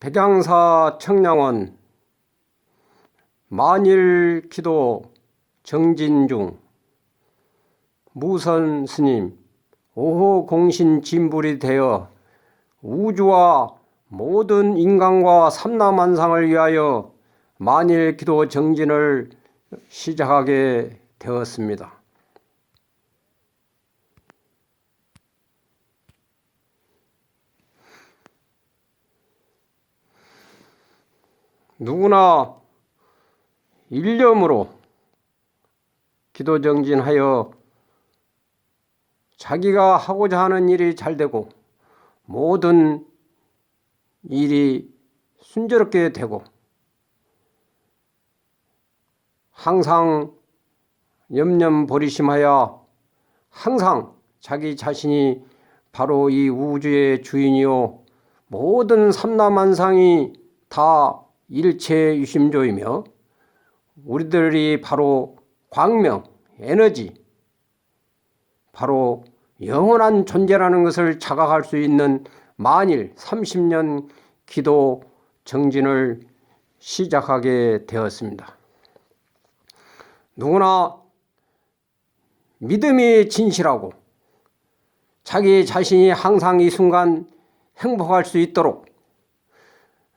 백양사 청량원 만일 기도 정진중 무선 스님 오호 공신 진불이 되어 우주와 모든 인간과 삼라만상을 위하여 만일 기도 정진을 시작하게 되었습니다. 누구나 일념으로 기도 정진하여 자기가 하고자 하는 일이 잘 되고 모든 일이 순조롭게 되고 항상 염념 버리심하여 항상 자기 자신이 바로 이 우주의 주인이요 모든 삼라만상이 다 일체 유심조이며 우리들이 바로 광명, 에너지, 바로 영원한 존재라는 것을 자각할 수 있는 만일 30년 기도 정진을 시작하게 되었습니다. 누구나 믿음이 진실하고 자기 자신이 항상 이 순간 행복할 수 있도록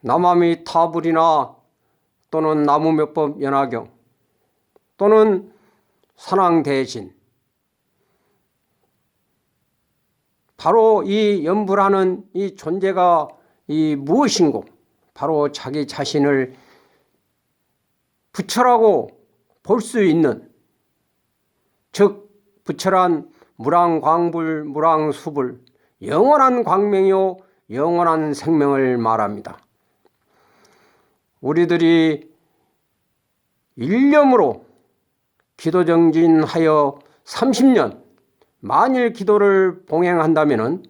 남아미 타불이나 또는 나무몇법 연화경 또는 산왕 대신 바로 이 연불하는 이 존재가 이 무엇인고 바로 자기 자신을 부처라고 볼 수 있는 즉 부처란 무랑광불 무랑수불 영원한 광명이요 영원한 생명을 말합니다. 우리들이 일념으로 기도 정진하여 30년 만일 기도를 봉행한다면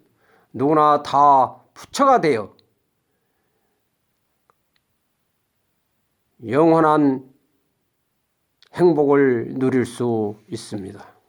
누구나 다 부처가 되어 영원한 행복을 누릴 수 있습니다.